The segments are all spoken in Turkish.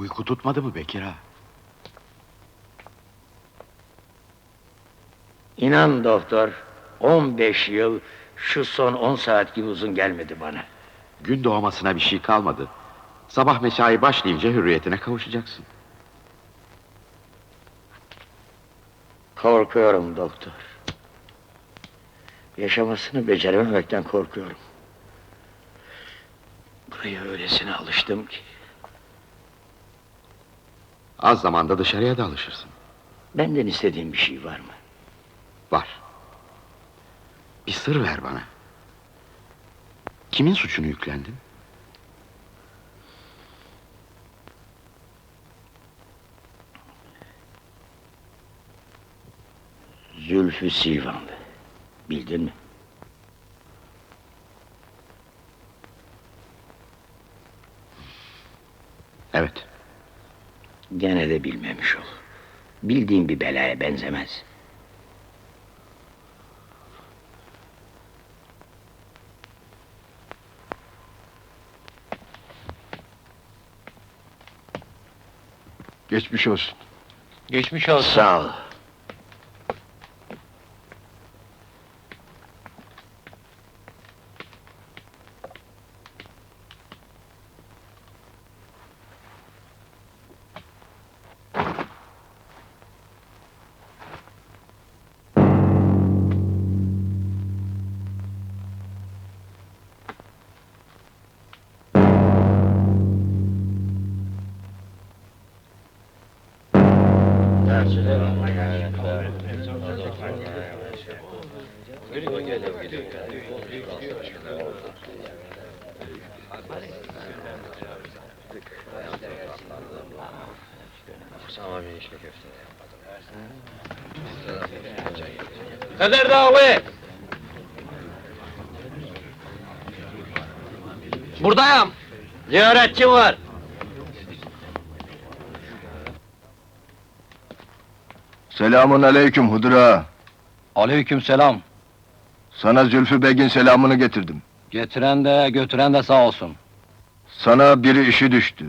Uyku tutmadı mı Bekir ağa? İnan doktor, 15 yıl şu son 10 saat gibi uzun gelmedi bana. Gün doğmasına bir şey kalmadı. Sabah mesai başlayınca hürriyetine kavuşacaksın. Korkuyorum doktor. Yaşamasını becerememekten korkuyorum. Buraya öylesine alıştım ki. Az zamanda dışarıya da alışırsın. Benden istediğin bir şey var mı? Var. Bir sır ver bana. Kimin suçunu yüklendin? Zülfü Silvan'dı. Bildin mi? Evet. Gene de bilmemiş ol. Bildiğin bir belaya benzemez. Geçmiş olsun. Geçmiş olsun. Sağ ol. Kader Dağı! Buradayım. Ziyaretçi var. Selamun aleyküm Hıdır ağa. Aleyküm selam. Sana Zülfü Begin selamını getirdim. Getiren de götüren de sağ olsun. Sana biri işi düştü.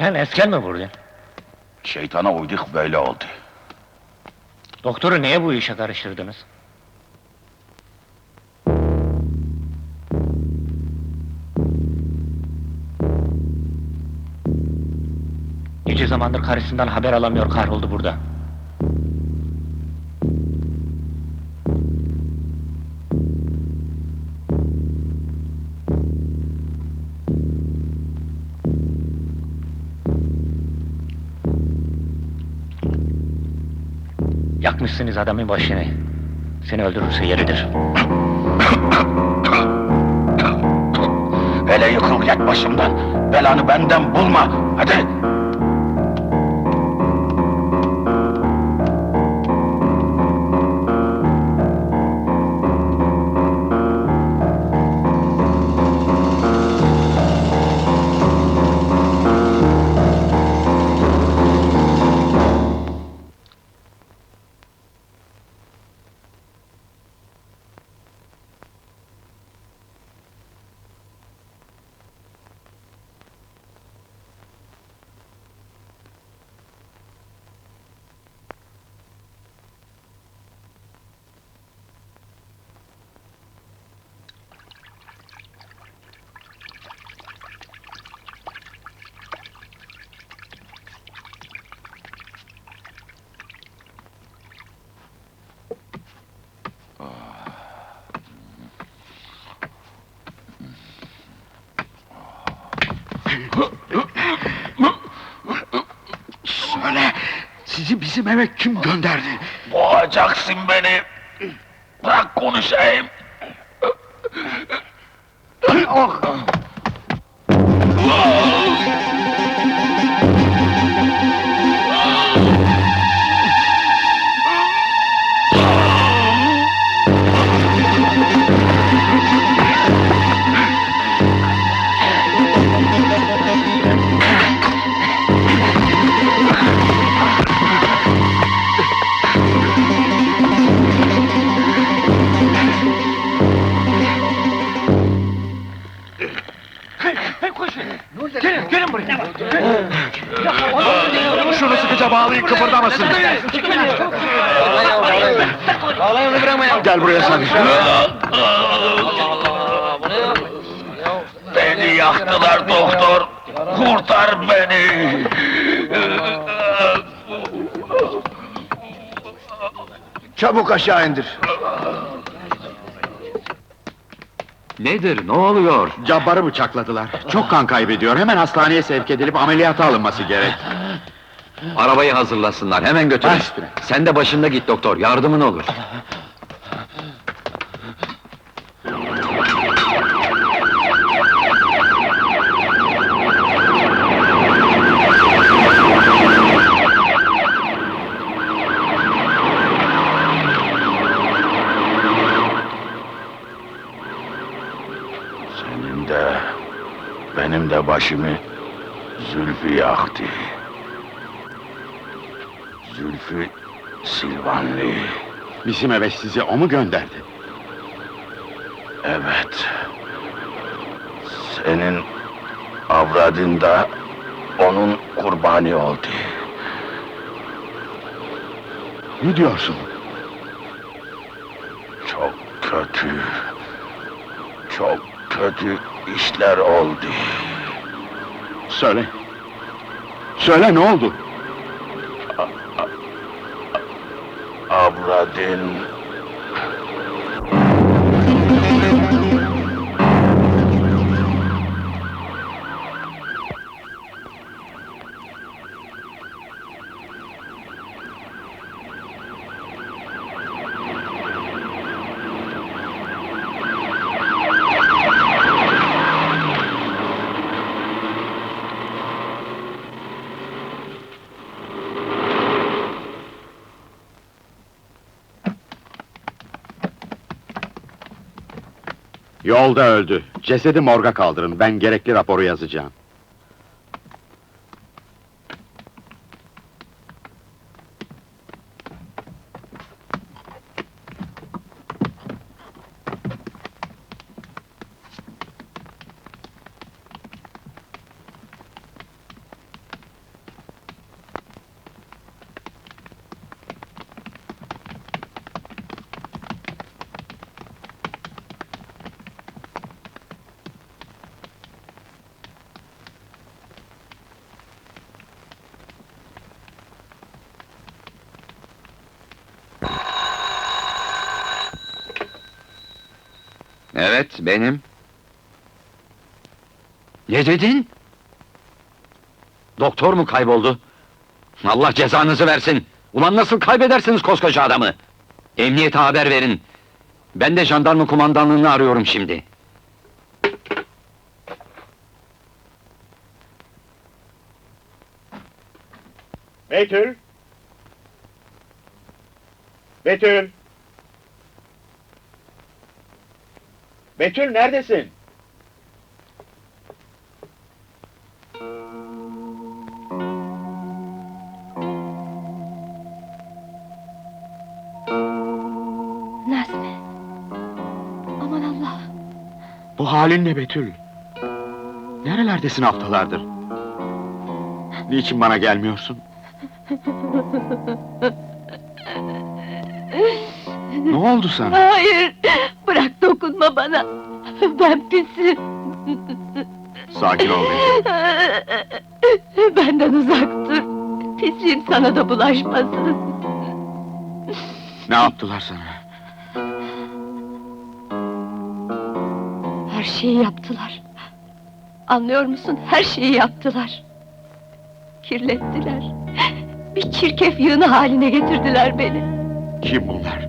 Sen esken mi vurdun? Şeytana uyduk böyle oldu. Doktoru neye bu işe karıştırdınız? Nice zamandır karısından haber alamıyor kahroldu burada. Yakmışsınız adamın başını. Seni öldürürse yeridir. Hele yıkıl git başımdan. Belanı benden bulma. Hadi. Bizim eve kim gönderdi? Boğacaksın beni. Bırak konuşayım. Şunu Gel buraya sen. Beni yaktılar doktor. Kurtar beni. Çabuk aşağı indir. Nedir, ne oluyor? Cabbarı bıçakladılar. Çok kan kaybediyor. Hemen hastaneye sevk edilip ameliyata alınması gerek. Arabayı hazırlasınlar, hemen götürün. Baş üstüne. Sen de başında git doktor, yardımın olur. Senin de benim de başımı Zülfü yaktı. Zülfü Silvanlı. Bizim eve sizi o mu gönderdi? Evet. Senin avradın da onun kurbanı oldu. Ne diyorsun? Çok kötü, çok kötü işler oldu. Söyle. Söyle ne oldu? Avradın Yolda öldü. Cesedi morga kaldırın. Ben gerekli raporu yazacağım. Evet, benim. Ne dedin? Doktor mu kayboldu? Allah cezanızı versin! Ulan nasıl kaybedersiniz koskoca adamı? Emniyete haber verin. Ben de jandarma kumandanlığını arıyorum şimdi. Betül! Betül! Betül neredesin? Nazmi. Aman Allah. Bu halin ne Betül? Nerelerdesin haftalardır? Niçin bana gelmiyorsun? ne oldu sana? Hayır. Bırak dokunma bana. Ben pisim. Sakin ol Betül. Benden uzak dur. Pisliğim sana da bulaşmasın. Ne yaptılar sana? Her şeyi yaptılar. Anlıyor musun? Her şeyi yaptılar. Kirlettiler. Bir çirkef yığını haline getirdiler beni. Kim bunlar?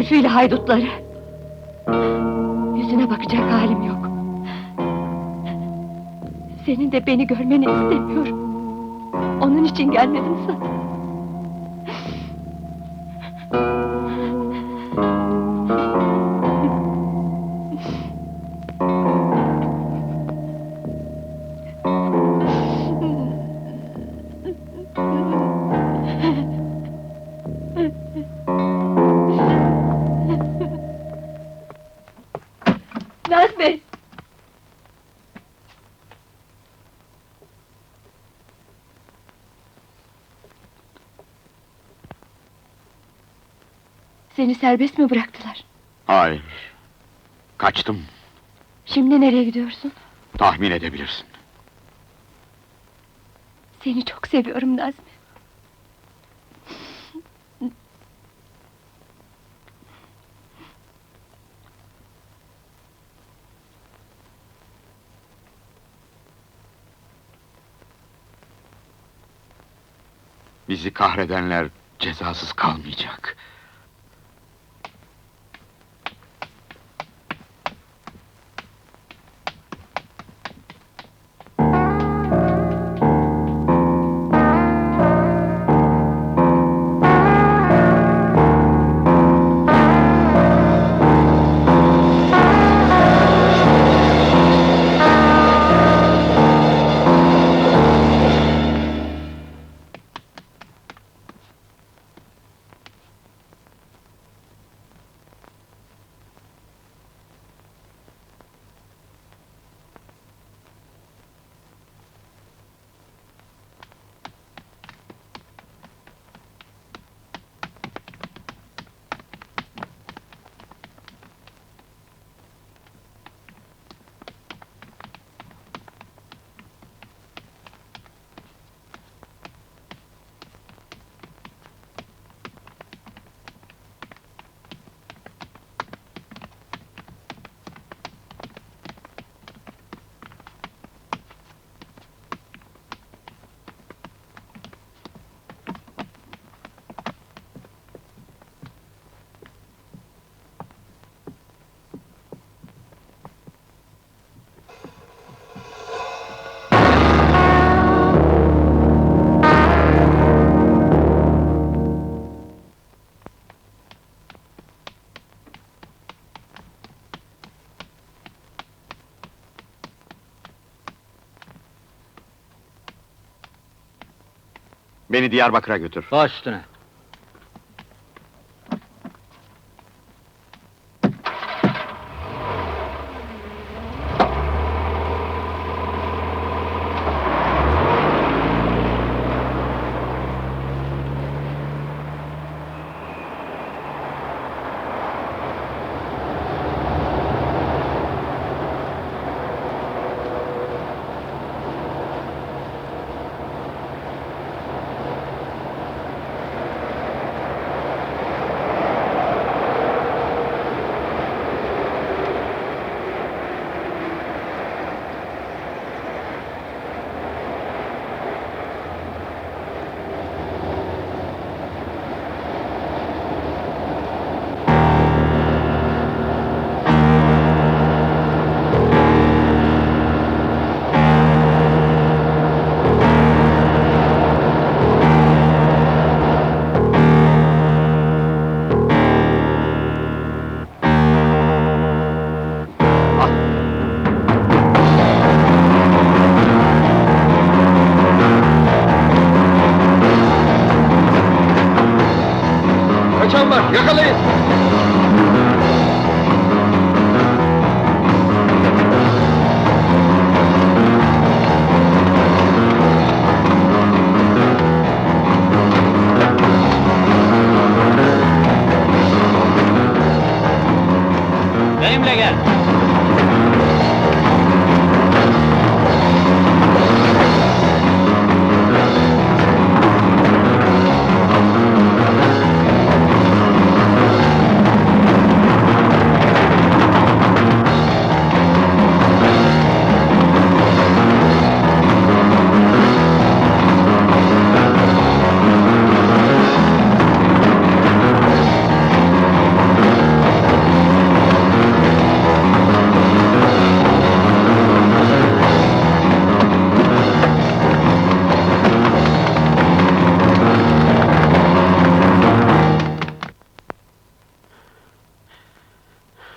İle haydutları. Yüzüne bakacak halim yok. Senin de beni görmeni istemiyorum. Onun için gelmedim sana. Seni serbest mi bıraktılar? Hayır. Kaçtım. Şimdi nereye gidiyorsun? Tahmin edebilirsin. Seni çok seviyorum Nazmi. Bizi kahredenler cezasız kalmayacak. Beni Diyarbakır'a götür. Baş üstüne.